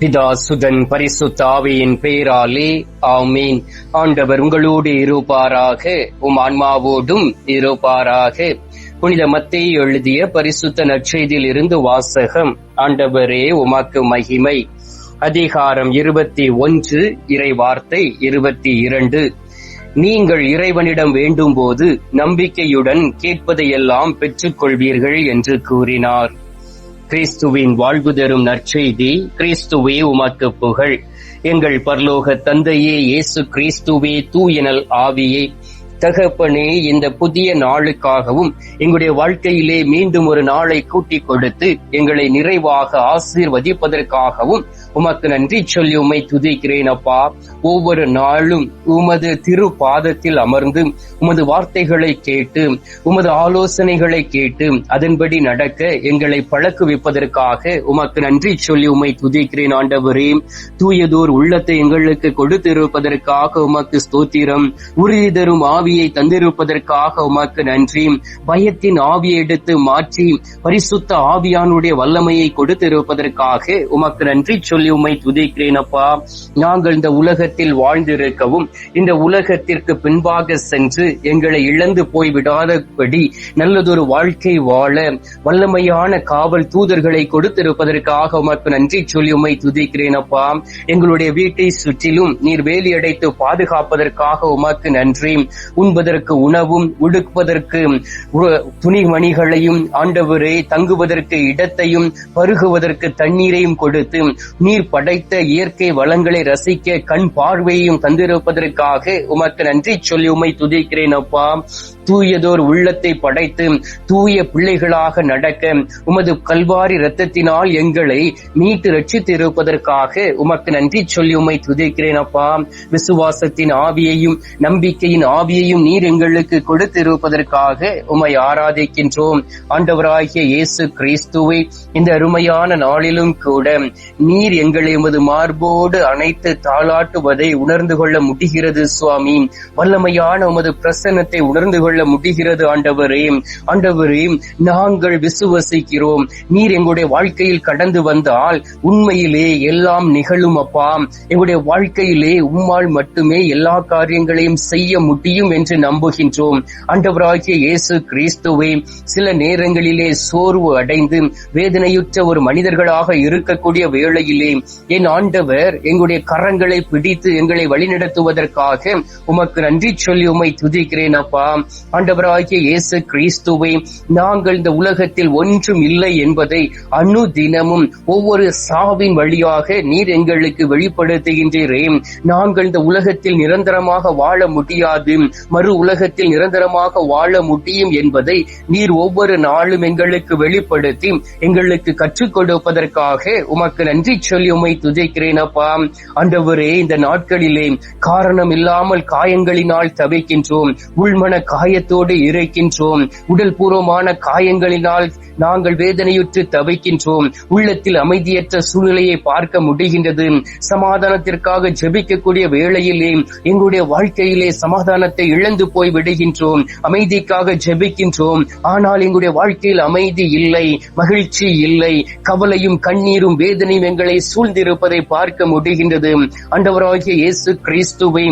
பிதா சுதன் பரிசுத்த ஆவியின் பெயராலே ஆமீன். ஆண்டவர் உங்களோடு இருப்பாராக உம் ஆன்மாவோடும் இருப்பாராக. புனித மத்தை எழுதிய பரிசுத்த நற்செய்தியில் இருந்து வாசகம் ஆண்டவரே உமக்கு மகிமை. அதிகாரம் இருபத்தி ஒன்று இறை வார்த்தை இருபத்தி இரண்டு. நீங்கள் இறைவனிடம் வேண்டும் போது நம்பிக்கையுடன் கேட்பதையெல்லாம் பெற்றுக்கொள்வீர்கள் என்று கூறினார். கிறிஸ்துவின் வாழ்வு தரும் நற்செய்தி கிறிஸ்துவே உமக்கு புகழ். எங்கள் பரலோக தந்தையே இயேசு கிறிஸ்துவே தூயனல் ஆவியே தகப்பனே இந்த புதிய நாளுக்காகவும் எங்களுடைய வாழ்க்கையிலே மீண்டும் ஒரு நாளை கூட்டிக் கொடுத்து எங்களை நிறைவாக ஆசீர்வதிப்பதற்காகவும் உமக்கு நன்றி சொல்லி உமை துதிக்கிறேன் அப்பா. ஒவ்வொரு நாளும் உமது திரு பாதத்தில் அமர்ந்து உமது வார்த்தைகளை கேட்டு உமது ஆலோசனைகளை கேட்டு அதன்படி நடக்க எங்களை பழக்குவிப்பதற்காக உமக்கு நன்றி சொல்லி உமை துதிக்கிறேன் ஆண்டவரே. தூயதோர் உள்ளத்தை எங்களுக்கு கொடுத்திருப்பதற்காக உமக்கு ஸ்தோத்திரம். உறுதி தரும் ஆவி ஆவியை தந்திருப்பதற்காக உமக்கு நன்றி. பயத்தின் ஆவியை எடுத்து மாற்றி பரிசுத்த ஆவியானுடைய வல்லமையை கொடுத்திருப்பதற்காக உமக்கு நன்றி சொல்லி உமை துதிக்கிறேன் அப்பா. நாங்கள் இந்த உலகத்தில் வாழ்ந்திருக்கவும் இந்த உலகத்திற்கு பின்பாக சென்று எங்களை இழந்து போய் விடாதபடி நல்லதொரு வாழ்க்கை வாழ வல்லமையான காவல் தூதர்களை கொடுத்திருப்பதற்காக உமக்கு நன்றி சொல்லி உமை துதிக்கிறேன் அப்பா. எங்களுடைய வீட்டை சுற்றிலும் நீர் வேலியடைத்து பாதுகாப்பதற்காக உமக்கு நன்றி. உண்பதற்கு உணவும் உடுப்பதற்கு துணிமணிகளையும் ஆண்டவரே தங்குவதற்கு இடத்தையும் பருகுவதற்கு தண்ணீரையும் கொடுத்து நீர் படைத்த இயற்கை வளங்களை ரசிக்க கண் பார்வையையும் தந்திருப்பதற்காக உமக்கு நன்றி சொல்லி உமை துதிக்கிறேன் அப்பா. தூயதோர் உள்ளத்தை படைத்து தூய பிள்ளைகளாக நடக்க உமது கல்வாரி இரத்தத்தினால் எங்களை மீட்டு ரட்சித்து இருப்பதற்காக உமக்கு நன்றி சொல்லி உம்மை துதிக்கிறேன் அப்பா. விசுவாசத்தின் ஆவியையும் நம்பிக்கையின் ஆவியையும் நீர் எங்களுக்கு கொடுத்திருப்பதற்காக உம்மை ஆராதிக்கின்றோம். ஆண்டவராகிய இயேசு கிறிஸ்துவை இந்த அருமையான நாளிலும் கூட நீர் எங்களை உமது மார்போடு அனைத்து தாளாட்டுவதை உணர்ந்து கொள்ள முடிகிறது சுவாமி. வல்லமையான உமது பிரசன்னத்தை உணர்ந்து கொள்ள முடிகிறது ஆண்டவரே. ஆண்டவரே நாங்கள் விசுவசிக்கிறோம். நீர் எங்களுடைய வாழ்க்கையில் கடந்து வந்தால் உண்மையிலே எல்லாம் நிகழும் அப்பா. எங்களுடைய வாழ்க்கையிலே உம்மால் மட்டுமே எல்லா காரியங்களையும் செய்ய முடியும் என்று நம்புகின்றோம். ஆண்டவராகிய இயேசு கிறிஸ்துவே சில நேரங்களிலே சோர்வு அடைந்து வேதனையுற்ற ஒரு மனிதர்களாக இருக்கக்கூடிய வேளையிலே என் ஆண்டவர் எங்களுடைய கரங்களை பிடித்து எங்களை வழிநடத்துவதற்காக உமக்கு நன்றி சொல்லி உமை துதிக்கிறேன் அப்பா. ஆண்டவராகிய இயேசு கிறிஸ்துவை நாங்கள் இந்த உலகத்தில் ஒன்றும் இல்லை என்பதை அணு தினமும் ஒவ்வொரு சாவின் வழியாக நீர் எங்களுக்கு வெளிப்படுத்துகின்றீரே. நாங்கள் இந்த உலகத்தில் நிரந்தரமாக வாழ முடியாது. மறு உலகத்தில் நிரந்தரமாக வாழ முடியும் என்பதை நீர் ஒவ்வொரு நாளும் எங்களுக்கு வெளிப்படுத்தி எங்களுக்கு கற்றுக் கொடுப்பதற்காக உமக்கு நன்றி சொல்லி உமை துதிக்கிறேன் அப்பா. ஆண்டவரே இந்த நாட்களிலே காரணம் இல்லாமல் காயங்களினால் தவிக்கின்றோம். உள்மன காய காயத்தோடு இறைக்கின்றோம். உடல் பூர்வமான காயங்களினால் நாங்கள் வேதனையுற்று தவிக்கின்றோம். உள்ளத்தில் அமைதியற்ற சூழ்நிலையை பார்க்க முடிகின்றது. சமாதானத்திற்காக ஜெபிக்கக்கூடிய வேளையிலே எங்களுடைய வாழ்க்கையிலே சமாதானத்தை இழந்து போய் விடுகின்றோம். அமைதிக்காக ஜெபிக்கின்றோம். ஆனால் எங்களுடைய வாழ்க்கையில் அமைதி இல்லை மகிழ்ச்சி இல்லை. கவலையும் கண்ணீரும் வேதனையும் எங்களை சூழ்ந்திருப்பதை பார்க்க முடிகின்றது. அண்டவராகிய இயேசு கிறிஸ்துவை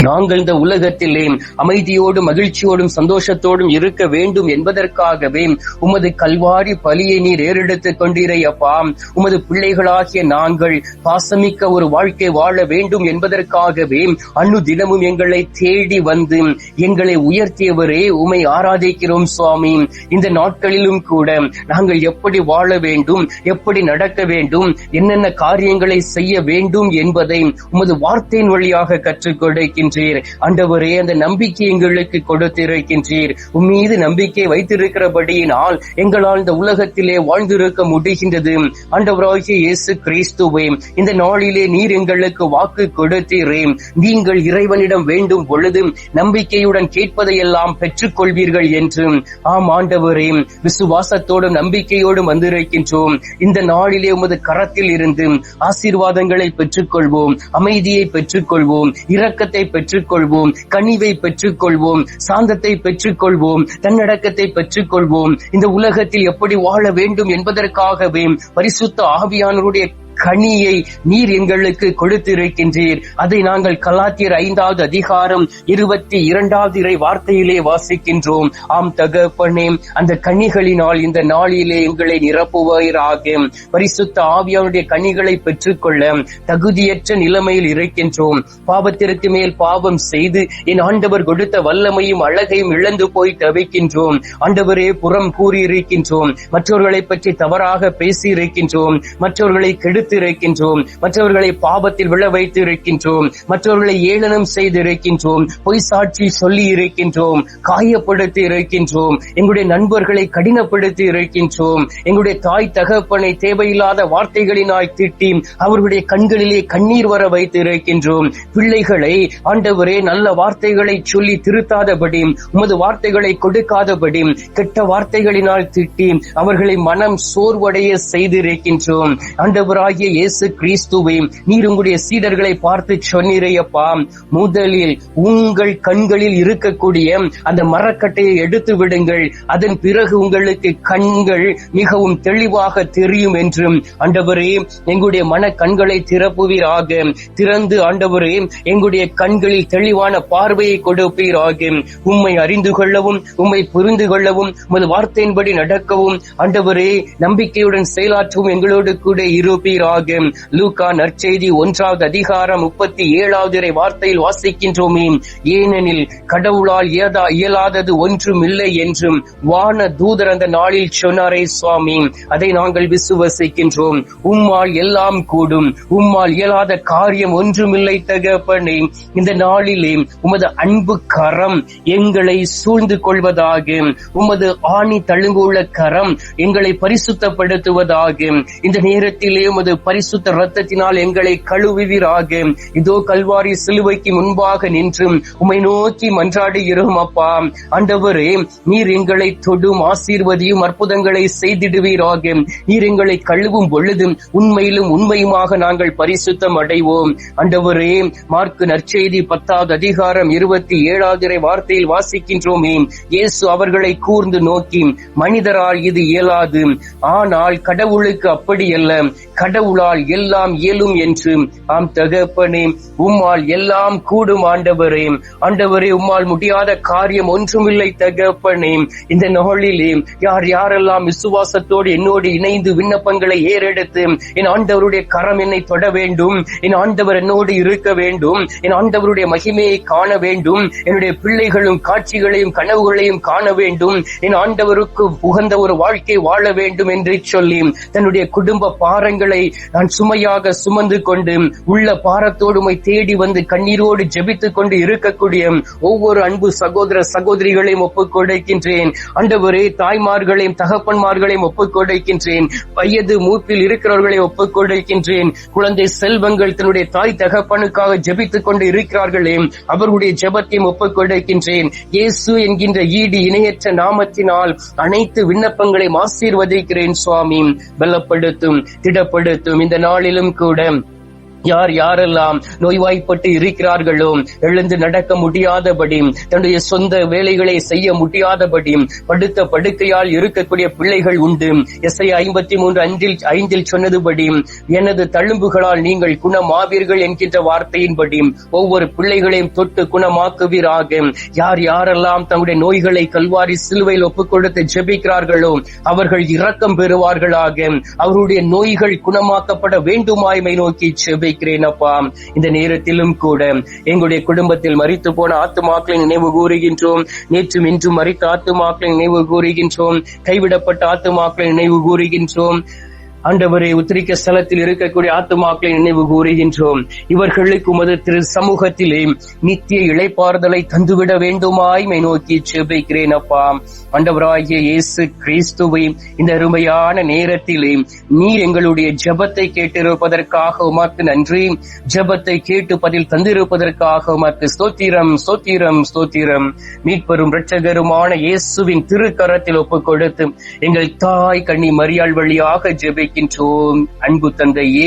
நாங்கள் இந்த உலகத்திலே அமைதியோடும் மகிழ்ச்சியோடும் சந்தோஷத்தோடும் இருக்க வேண்டும் என்பதற்காகவே உமது கல்வாரி பலியை நீர் ஏறெடுத்துக் கொண்டீரை அப்பா உமது பிள்ளைகளாகிய நாங்கள் பாசமிக்க ஒரு வாழ்க்கை வாழ வேண்டும் என்பதற்காகவே அன்னு தினமும் எங்களை தேடி வந்து எங்களை உயர்த்தியவரே உமை ஆராதிக்கிறோம் சுவாமி. இந்த நாட்களிலும் கூட நாங்கள் எப்படி வாழ வேண்டும் எப்படி நடக்க வேண்டும் என்னென்ன காரியங்களை செய்ய வேண்டும் என்பதை உமது வார்த்தையின் வழியாக கற்றுக் கொடுக்கின்றீர் ஆண்டவரே அந்த நம்பிக்கை எங்களுக்கு கொடுத்திருக்கின்றீர். உம்மீது நம்பிக்கை வைத்திருக்கிறபடியினால் எங்களால் இந்த உலகத்திலே வாழ்ந்திருக்க முடிகின்றது. ஆண்டவராகிய இயேசு கிறிஸ்துவே இந்த நாளிலே நீர் எங்களுக்கு வாக்கு கொடுத்தீரே. நீங்கள் இறைவனிடம் வேண்டும் பொழுது நம்பிக்கையுடன் கேட்பதையெல்லாம் பெற்றுக்கொள்வீர்கள் என்று. ஆம் ஆண்டவரே விசுவாசத்தோடும் நம்பிக்கையோடும் வந்திருக்கின்றோம். இந்த நாளிலே உமது கரத்தில் இருந்து ஆசீர்வாதங்களை பெற்றுக்கொள்வோம் அமைதியை பெற்றுக்கொள்வோம் இரக்கத்தை பெற்றுக்கொள்வோம். கனிவை பெற்றுக்கொள்வோம். சாந்தத்தை பெற்றுக்கொள்வோம். தன்னடக்கத்தை பெற்றுக்கொள்வோம். இந்த உலகத்தில் எப்படி வாழ வேண்டும் என்பதற்காகவே பரிசுத்த ஆவியானவருடைய கனியை நீர் எங்களுக்கு கொடுத்திருக்கின்றீர். அதை நாங்கள் கலாத்தியர் ஐந்தாவது அதிகாரம் இருபத்தி இரண்டாவது இறை வார்த்தையிலே வாசிக்கின்றோம். ஆம் தகப்பனே அந்த கனிகளினால் இந்த நாளிலே எங்களை நிரப்புவீராக. பரிசுத்த ஆவியானுடைய கனிகளை பெற்றுக்கொள்ள தகுதியற்ற நிலைமையில் இருக்கின்றோம். பாவத்திற்கு மேல் பாவம் செய்து என் ஆண்டவர் கொடுத்த வல்லமையும் அழகையும் இழந்து போய் தவிக்கின்றோம். ஆண்டவரே புறம் கூறியிருக்கின்றோம். மற்றவர்களை பற்றி தவறாக பேசி இருக்கின்றோம் மற்றவர்களை கெடுத்து இருக்கின்றோம் மற்றவர்களை பாபத்தில் விழ வைத்து இருக்கின்றோம் மற்றவர்களை ஏளனம் செய்து இருக்கின்றோம் பொய் சாட்சி சொல்லி இருக்கின்றோம் காயப்படுத்தி இருக்கின்றோம். எங்களுடைய நண்பர்களை கடினப்படுத்தி இருக்கின்றோம். எங்களுடைய தாய் தகப்பனை தேவையில்லாத வார்த்தைகளினால் திட்டி அவர்களுடைய கண்களிலே கண்ணீர் வர வைத்து இருக்கின்றோம் பிள்ளைகளை ஆண்டவரே நல்ல வார்த்தைகளை சொல்லி திருத்தாதபடி உமது வார்த்தைகளை கொடுக்காதபடி கெட்ட வார்த்தைகளினால் திட்டி அவர்களை மனம் சோர்வடைய செய்திருக்கின்றோம். ஆண்டவராய் ஆண்டவராகிய இயேசு கிறிஸ்துவை நீர் உங்களுடைய சீடர்களை பார்த்து சொன்னீரையப்பா. முதலில் உங்கள் கண்களில் இருக்கக்கூடிய அந்த மரக்கட்டையை எடுத்து விடுங்கள். அதன் பிறகு உங்களுக்கு கண்கள் மிகவும் தெளிவாக தெரியும் என்றும். ஆண்டவரே எங்களுடைய மன கண்களை திறப்புவீராக. திறந்து ஆண்டவரே எங்களுடைய கண்களில் தெளிவான பார்வையை கொடுப்பீராக. உம்மை அறிந்து கொள்ளவும் உம்மை புரிந்து கொள்ளவும் உமது வார்த்தையின்படி நடக்கவும். ஆண்டவரே நம்பிக்கையுடன் செயலாற்றவும் எங்களோடு கூட இருப்பீர் இருப்பீராக லூகா நற்செய்தி ஒன்றாவது அதிகாரம் முப்பத்தி ஏழாவது வார்த்தையில் வாசிக்கின்றோமே. ஏனெனில் கடவுளால் ஏதா இயலாதது ஒன்றும் இல்லை என்றும் வான தூதர் அந்த நாளில் சொன்னாரே சுவாமி. அதை நாங்கள் விசுவசிக்கின்றோம். உம்மால் எல்லாம் கூடும். உம்மால் இயலாத காரியம் ஒன்றுமில்லை தகப்பனே. இந்த நாளிலே உமது அன்பு கரம் எங்களை சூழ்ந்து கொள்வதாக. உமது ஆணி தழுங்குள்ள கரம் எங்களை பரிசுத்தப்படுத்துவதாக. இந்த நேரத்திலே உமது பரிசுத்த ரத்தத்தினால் எங்களை கழுவுவீராக. இதோ கல்வாரி சிலுவைக்கு முன்பாக நின்று உமை நோக்கி மன்றாடுகிறோம் அப்பா. ஆண்டவரே நீர் எங்களை தொடும் ஆசீர்வதியும் அற்புதங்களை செய்திடுவீராக. நீர் எங்களை கழுவும் பொழுது உண்மையிலும் உண்மையுமாக நாங்கள் பரிசுத்தம் அடைவோம். ஆண்டவரே மார்க்கு நற்செய்தி பத்தாவது அதிகாரம் இருபத்தி ஏழாவது வார்த்தையில் வாசிக்கின்றோமே. இயேசு அவர்களை கூர்ந்து நோக்கி மனிதரால் இது இயலாது. ஆனால் கடவுளுக்கு அப்படி அல்ல. கடவுள் கடவுளால் எல்லாம் இயலும் என்று ஆம் தகப்பனே உம்மால் எல்லாம் கூடும் ஆண்டவரே. ஆண்டவரே உம்மால் முடியாத காரியம் ஒன்றுமில்லை தகப்பனே. இந்த நாளிலே யார் யாரெல்லாம் விசுவாசத்தோடு என்னோடு இணைந்து விண்ணப்பங்களை ஏறெடுத்து என் ஆண்டவருடைய கரம் என்னை தொட வேண்டும் என் ஆண்டவர் என்னோடு இருக்க வேண்டும் என் ஆண்டவருடைய மகிமையை காண வேண்டும் என்னுடைய பிள்ளைகளும் காட்சிகளையும் கனவுகளையும் காண வேண்டும் என் ஆண்டவருக்கு உகந்த ஒரு வாழ்க்கை வாழ வேண்டும் என்று சொல்லி தன்னுடைய குடும்ப பாரங்களை நான் சுமையாக சுமந்து கொண்டு உள்ள பாரத்தோடு தேடி வந்து கண்ணீரோடு ஜெபித்துக் கொண்டு இருக்கக்கூடிய ஒவ்வொரு அன்பு சகோதர சகோதரிகளையும் ஒப்புக் கொடுக்கின்றேன் அண்டவரே தாய்மார்களையும் தகப்பன்மார்களையும் ஒப்புக் கொடுக்கின்றேன் வயது மூப்பில் இருக்கிறவர்களை ஒப்புக் கொடுக்கின்றேன் குழந்தை செல்வங்கள் தன்னுடைய தாய் தகப்பனுக்காக ஜெபித்துக் கொண்டு இருக்கிறார்களே அவர்களுடைய ஜெபத்தையும் ஒப்புக் கொடுக்கின்றேன் இயேசு என்கின்ற ஈடு இணையற்ற நாமத்தினால் அனைத்து விண்ணப்பங்களையும் ஆசீர்வதிக்கிறேன் சுவாமி. பலப்படுத்தும் திடப்படுத்தும். இந்த நாளிலும் கூட யார் யாரெல்லாம் நோய்வாய்ப்பட்டு இருக்கிறார்களோ எழுந்து நடக்க முடியாதபடி தன்னுடைய சொந்த வேலைகளை செய்ய முடியாதபடி படுத்த படுக்கையால் இருக்கக்கூடிய பிள்ளைகள் உண்டு. எஸ்ஐ ஐம்பத்தி மூன்று அஞ்சில் ஐந்தில் சொன்னதுபடி எனது தழும்புகளால் நீங்கள் குணமாவீர்கள் என்கின்ற வார்த்தையின்படி ஒவ்வொரு பிள்ளைகளையும் தொட்டு குணமாக்குவீராக. யார் யாரெல்லாம் தங்களுடைய நோய்களை கல்வாரி சிலுவையில் ஒப்புக் கொடுத்து ஜெபிக்கிறார்களோ அவர்கள் இரக்கம் பெறுவார்களாக. அவருடைய நோய்கள் குணமாக்கப்பட வேண்டுமாய்மை நோக்கி ஜெபி வைக்கிறேன் அப்பா இந்த நேரத்திலும் கூட எங்களுடைய குடும்பத்தில் மறித்து போன ஆத்துமாக்களை நினைவு கூறுகின்றோம். நேற்றும் இன்றும் மறித்த ஆத்துமாக்களை நினைவு கூறுகின்றோம். கைவிடப்பட்ட ஆத்துமாக்களை நினைவு கூறுகின்றோம். ஆண்டவரே உத்திரிக்க ஸ்தலத்தில் இருக்கக்கூடிய ஆத்துமாக்களை நினைவு கூறுகின்றோம். இவர்களுக்கு உமது திரு சமூகத்திலே நித்திய இழைப்பாறுதலை தந்துவிட வேண்டுமாய்மை நோக்கி செபிக்கிறேன் அப்பா. ஆண்டவராகிய இயேசு கிறிஸ்துவை இந்த அருமையான நேரத்திலே நீர் எங்களுடைய ஜெபத்தை கேட்டிருப்பதற்காக உமக்கு நன்றி. ஜெபத்தை கேட்டு பதில் தந்திருப்பதற்காக உமக்கு ஸ்தோத்திரம் ஸ்தோத்திரம் ஸ்தோத்திரம். மீட்பெரும் இரட்சகருமான இயேசுவின் திருக்கரத்தில் ஒப்புக் கொடுத்து எங்கள் தாய் கண்ணி மரியாள் வழியாக ஜெபிக்கின்றோம் அன்பு தந்தையே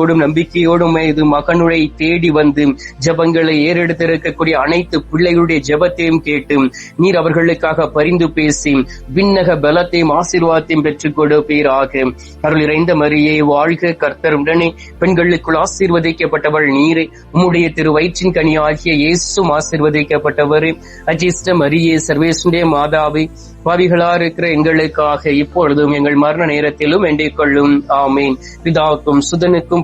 விசுவாசத்தோடும் நம்பிக்கையோடும் இது மகனுரை தேடி வந்து ஜபங்களை ஏறெடுத்திருக்கக்கூடிய அனைத்து பிள்ளைகளுடைய ஜபத்தையும் கேட்டு நீர் அவர்களுக்காக பரிந்து பேசி விண்ணக பலத்தையும் ஆசீர்வாதத்தையும் பெற்றுக் கொடுப்பீராக. அருள் இறைந்த மரியே வாழ்க கர்த்தர். உடனே பெண்களுக்குள் ஆசீர்வதிக்கப்பட்டவள் நீரை. உம்முடைய திரு வயிற்றின் கனி ஆகிய இயேசும் ஆசீர்வதிக்கப்பட்டவர். அஜிஷ்ட மரியே சர்வேசுடைய மாதாவை பாவிகளா இருக்கிற எங்களுக்காக இப்பொழுதும் எங்கள் மரண நேரத்திலும் வேண்டிக் கொள்ளும். ஆமீன். பிதாவுக்கும் சுதனுக்கும்